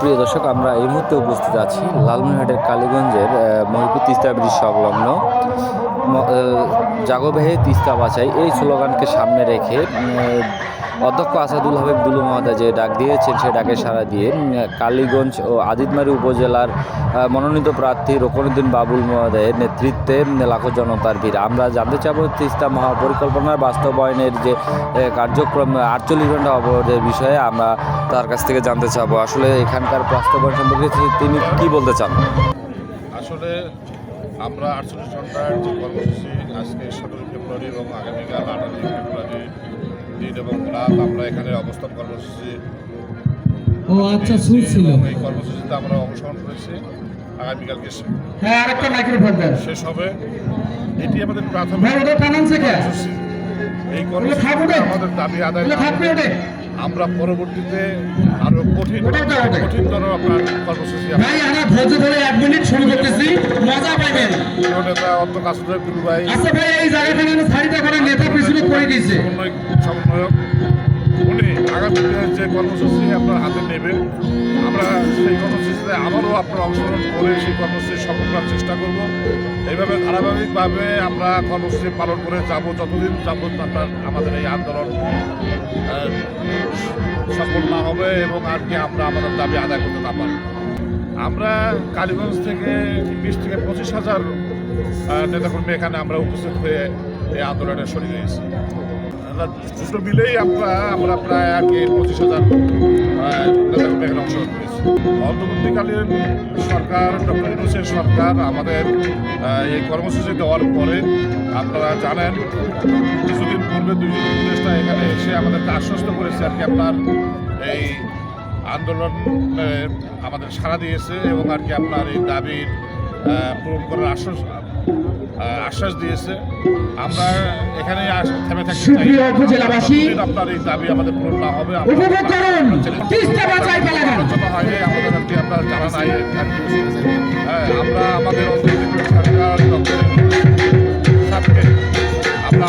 প্রিয় দর্শক, আমরা এই মুহূর্তে উপস্থিত আছি লালমনিরহাটের কালীগঞ্জের মহিপুর তিস্তা ব্রিজ সংলগ্ন জাগবেহে তিস্তা বাছাই। এই স্লোগানকে সামনে রেখে অধ্যক্ষ আসাদুল হাবিব দুলু মহোদয় যে ডাক দিয়েছেন, সে ডাকে সাড়া দিয়ে কালীগঞ্জ ও আদিতমারি উপজেলার মনোনীত প্রার্থী রোকনুদ্দিন বাবুল মহোদয়ের নেতৃত্বে লাখো জনতার ভিড়। আমরা জানতে চাবো তিস্তা মহাপরিকল্পনার বাস্তবায়নের যে কার্যক্রম, আটচল্লিশ ঘণ্টা অবরোধের বিষয়ে আমরা তার কাছ থেকে জানতে চাবো। আসলে এখানকার বাস্তবায়ন সম্পর্কে তিনি কি বলতে চান? আসলে আমরা আটচল্লিশ ঘণ্টার যে কর্মসূচি আজকে সতেরো ফেব্রুয়ারি এবং আগামীকাল আঠারোই ফেব্রুয়ারি দিন এবং রাত আমরা এখানে অবস্থান কর্মসূচি ও আচ্ছা শুনছিল এবং এই কর্মসূচিতে আমরা অংশগ্রহণ করেছি। আগামীকালকে হ্যাঁ আরেকটা মাইক্রোফোন দেন। শেষ হবে। এটি আমাদের প্রাথমিক কর্মসূচি। এই কর্মসূচিতে আমাদের দাবি আদায় আমরা পরবর্তীতে আরও কঠিন কঠিনতর আপনার কর্মসূচি ভাই আমরা ধৈর্য ধরে এক মিনিট শুরু করতেছি। প্রিয় নেতা অন্ত কাসুদের গুরু ভাই। আচ্ছা ভাই এই জায়গাখানে আমি সারিটা করে নেতা পিছনে করে দিয়েছে সমন্বয় সমন্বয়ক উনি আগামী যে কর্মসূচি আপনার হাতে নেবে আমরা সেই কর্মসূচিতে আবারও আপনার অংশগ্রহণ করে সেই কর্মসূচি সফল করার চেষ্টা করব। এইভাবে ধারাবাহিকভাবে আমরা কর্মসূচি পালন করে যাব যতদিন যাব আপনার আমাদের এই আন্দোলন সফল না হবে এবং আর কি আমরা আমাদের দাবি আদায় করতে না পারব আমরা কালীগঞ্জ থেকে বিশ থেকে পঁচিশ হাজার নেতাকর্মী এখানে আমরা উপস্থিত হয়ে এই আন্দোলনে শরীর আমরা দুটো মিলেই আমরা আমরা প্রায় আর কি পঁচিশ হাজার নেতাকর্মী এখানে অংশগ্রহণ করেছি। অন্তর্বর্তীকালীন সরকার, ডক্টর ইউনুসের সরকার আমাদের এই কর্মসূচি দেওয়ার পরে আপনারা জানেন, কিছুদিন পূর্বে দুজন উপদেষ্টা এখানে এসে আমাদেরকে আশ্বস্ত করেছে আর কি আপনার এই আন্দোলন আমাদের সাড়া দিয়েছে এবং আর কি আপনার এই দাবির পূরণ করার আশ্বাস আশ্বাস দিয়েছে। আমরা এখানে থেমে থাকতে চাই। উপজেলাবাসী, আপনার এই দাবি আমাদের পূরণ না হবে। উপভোগ করুন। তিস্তা বাঁচাই আমাদের আপনার জানা নাই হ্যাঁ, আমরা আমাদের অন্তর্বর্তী সরকার আমরা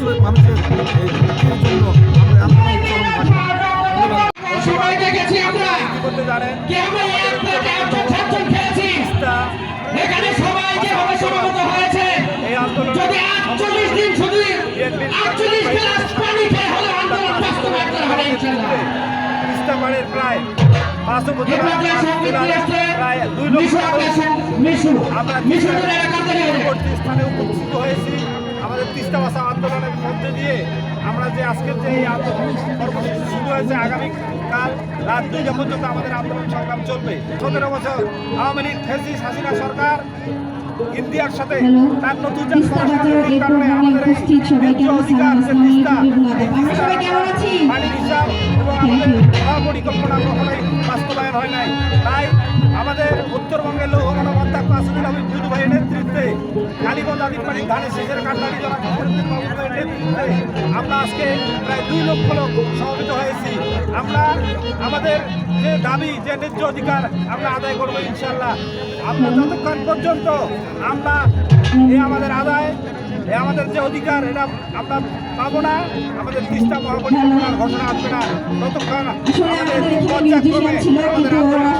মানুষের মানুষের জন্য আমরা সবাই দেখেছি আমরা। করতে জানেন এখানে সবাই যেভাবে সমাগত হয়েছে যদি আটচল্লিশ দিন শুধু আটচল্লিশ গ্লাস পানি খেয়ে হলে আন্দোলন বাস্তবায়ন করা হবে ইনশাল্লাহ ইস্তামারের প্রায় পাঁচ উপজেলা বিপ্লবীরা সংগীত নিয়ে এসছে প্রায় দুই লক্ষ আমরা স্থানে উপস্থিত হয়েছি। তিস্তা ভাষা আন্দোলনের মধ্যে দিয়ে আমরা যে আজকের যে এই আন্দোলন কর্মসূচি শুরু হয়েছে আগামী কাল রাত দুইটা পর্যন্ত আমাদের আন্দোলন সংগ্রাম চলবে সতেরো বছর আওয়ামী লীগ ফেসিস হাসিনা সরকার ইন্ডিয়ার সাথে তার নতুন যে তিস্তা বাজার ষড়যন্ত্রের এই কারণে আমাদের এই ন্যায্য অধিকার যে তিস্তা, আসসালামু আলাইকুম। এই আমরা সবাই কেমন আছি? পানির হিসাব এবং আমাদের মহাপরিকল্পনা কখনোই বাস্তবায়ন হয় নাই তাই আমাদের উত্তরবঙ্গের লৌহ গণমাধ্যক্ষ আসিদুল হাবিব দুদু ভাইয়ের নেতৃত্বে। কালীগঞ্জ আদিবাড়ি ধানের শেষের আমরা আজকে প্রায় দুই লক্ষ লোক সমবেত হয়েছি। আমরা আমাদের যে দাবি, যে ন্যায্য অধিকার আমরা আদায় করব ইনশাল্লাহ আমরা যতক্ষণ পর্যন্ত আমরা এই আমাদের আদায়, এ আমাদের যে অধিকার, এটা আমরা পাবো না, আমাদের তিস্তা মহাপরিকল্পনার ঘটনা আসবে না, ততক্ষণ আমাদের পর্যায়ক্রমে আমাদের আন্দোলন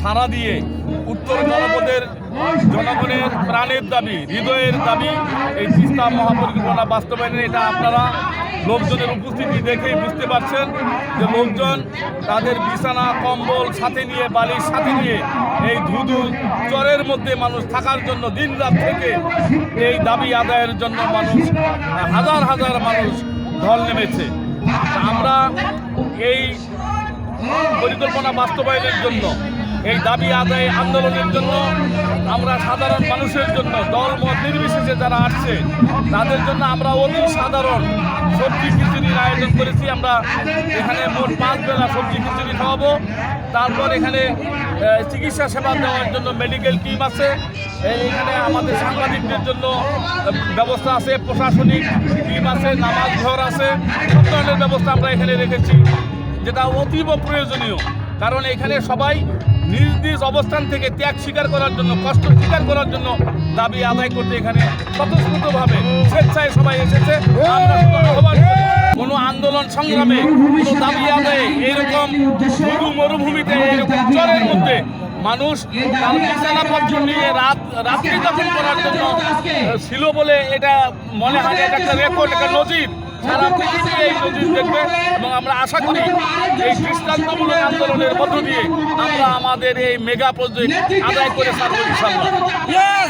সাড়া দিয়ে উত্তর জনপদের জনগণের প্রাণের দাবি, হৃদয়ের দাবি এই তিস্তা মহাপরিকল্পনা বাস্তবায়নের এটা আপনারা লোকজনের উপস্থিতি দেখেই বুঝতে পারছেন যে লোকজন তাদের বিছানা, কম্বল সাথে নিয়ে বালির সাথে নিয়ে এই ধুধু চরের মধ্যে মানুষ থাকার জন্য দিনরাত থেকে এই দাবি আদায়ের জন্য মানুষ, হাজার হাজার মানুষ ঢল নেমেছে। আমরা এই পরিকল্পনা বাস্তবায়নের জন্য এই দাবি আদায় আন্দোলনের জন্য আমরা সাধারণ মানুষের জন্য দল মত নির্বিশেষে যারা আসছে, তাদের জন্য আমরা অতি সাধারণ সবজি খিচুড়ির আয়োজন করেছি। আমরা এখানে মোট পাঁচ বেলা সবজি খিচুড়ি খাওয়াবো। তারপর এখানে চিকিৎসা সেবা দেওয়ার জন্য মেডিকেল টিম আছে। এখানে আমাদের সাংবাদিকদের জন্য ব্যবস্থা আছে, প্রশাসনিক টিম আছে, নামাজ ঘর আছে। সব ধরনের ব্যবস্থা আমরা এখানে রেখেছি, যেটা অতীব প্রয়োজনীয়। কারণ এখানে সবাই নিজ নিজ অবস্থান থেকে ত্যাগ স্বীকার করার জন্য, কষ্ট স্বীকার করার জন্য দাবি আদায় করতে এখানে স্বতঃস্ফূর্তভাবে স্বেচ্ছায় সবাই এসেছে। কোনো আন্দোলন সংগ্রামে কোনো দাবি আদায়ে এইরকম শুধু মরুভূমিতে এইরকম চরের মধ্যে মানুষ নিয়ে রাত রাত্রি করার জন্য ছিল বলে এটা মনে হয় একটা রেকর্ড একটা নজির। সারা পৃথিবী এই নজির দেখবে এবং আমরা আশা করি এই দৃষ্টান্তমূলক আন্দোলনের মধ্য দিয়ে আমরা আমাদের এই মেগা প্রজেক্ট আদায় করে ইনশাল্লাহ